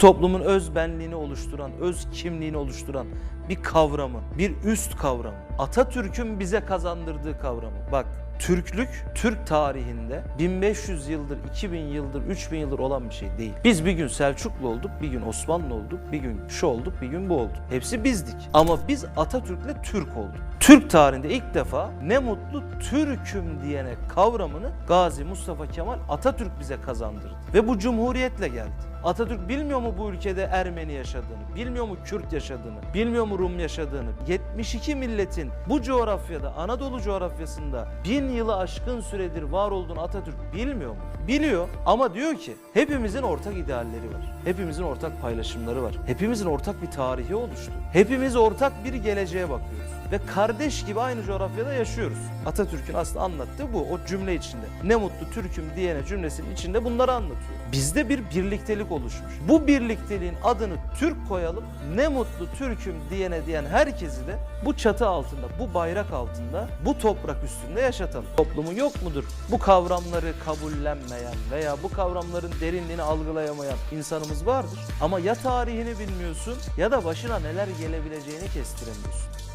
Toplumun öz benliğini oluşturan, öz kimliğini oluşturan bir kavramı, bir üst kavramı. Atatürk'ün bize kazandırdığı kavramı. Bak Türklük, Türk tarihinde 1500 yıldır, 2000 yıldır, 3000 yıldır olan bir şey değil. Biz bir gün Selçuklu olduk, bir gün Osmanlı olduk, bir gün şu olduk, bir gün bu olduk. Hepsi bizdik. Ama biz Atatürk'le Türk olduk. Türk tarihinde ilk defa ne mutlu Türk'üm diyene kavramını Gazi Mustafa Kemal Atatürk bize kazandırdı. Ve bu cumhuriyetle geldi. Atatürk bilmiyor mu bu ülkede Ermeni yaşadığını, bilmiyor mu Kürt yaşadığını, bilmiyor mu Rum yaşadığını? 72 milletin bu coğrafyada, Anadolu coğrafyasında bin yılı aşkın süredir var olduğunu Atatürk bilmiyor mu? Biliyor ama diyor ki hepimizin ortak idealleri var. Hepimizin ortak paylaşımları var. Hepimizin ortak bir tarihi oluştu. Hepimiz ortak bir geleceğe bakıyoruz. Ve kardeş gibi aynı coğrafyada yaşıyoruz. Atatürk'ün aslında anlattığı bu o cümle içinde. Ne mutlu Türk'üm diyene cümlesinin içinde bunları anlatıyor. Bizde bir birliktelik oluşmuş. Bu birlikteliğin adını Türk koyalım. Ne mutlu Türk'üm diyene diyen herkesi de bu çatı altında, bu bayrak altında, bu toprak üstünde yaşatalım. Toplumun yok mudur? Bu kavramları kabullenmeyen veya bu kavramların derinliğini algılayamayan insanımız vardır. Ama ya tarihini bilmiyorsun ya da başına neler gelebileceğini kestiremiyorsun.